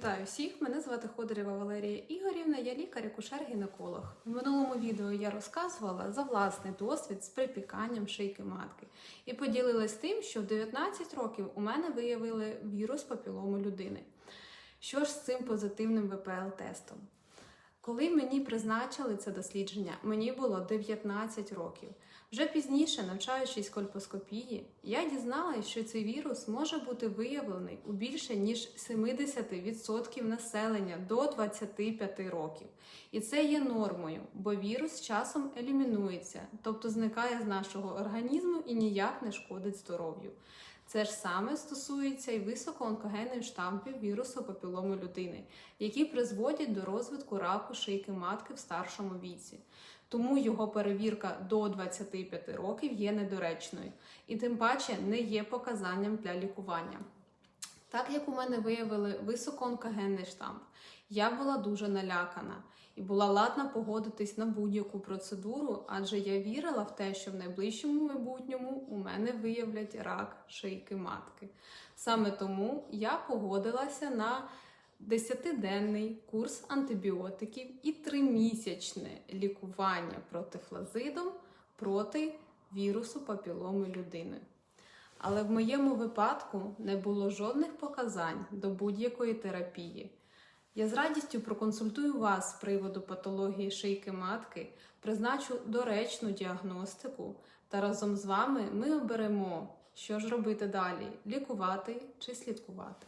Вітаю всіх! Мене звати Ходорєва Валерія Ігорівна, я лікар-акушер-гінеколог. В минулому відео я розказувала за власний досвід з припіканням шийки матки і поділилась тим, що в 19 років у мене виявили вірус папілому людини. Що ж з цим позитивним ВПЛ-тестом? Коли мені призначили це дослідження, мені було 19 років. Вже пізніше, навчаючись кольпоскопії, я дізналась, що цей вірус може бути виявлений у більше ніж 70% населення до 25 років. І це є нормою, бо вірус часом елімінується, тобто зникає з нашого організму і ніяк не шкодить здоров'ю. Це ж саме стосується і високоонкогенних штампів вірусу папіломи людини, які призводять до розвитку раку шийки матки в старшому віці. Тому його перевірка до 25 років є недоречною і тим паче не є показанням для лікування. Так як у мене виявили високоонкогенний штамп, я була дуже налякана і була ладна погодитись на будь-яку процедуру, адже я вірила в те, що в найближчому майбутньому у мене виявлять рак шийки матки. Саме тому я погодилася на 10-денний курс антибіотиків і 3-місячне лікування протифлазидом проти вірусу папіломи людини. Але в моєму випадку не було жодних показань до будь-якої терапії. Я з радістю проконсультую вас з приводу патології шийки матки, призначу доречну діагностику та разом з вами ми оберемо, що ж робити далі: лікувати чи слідкувати.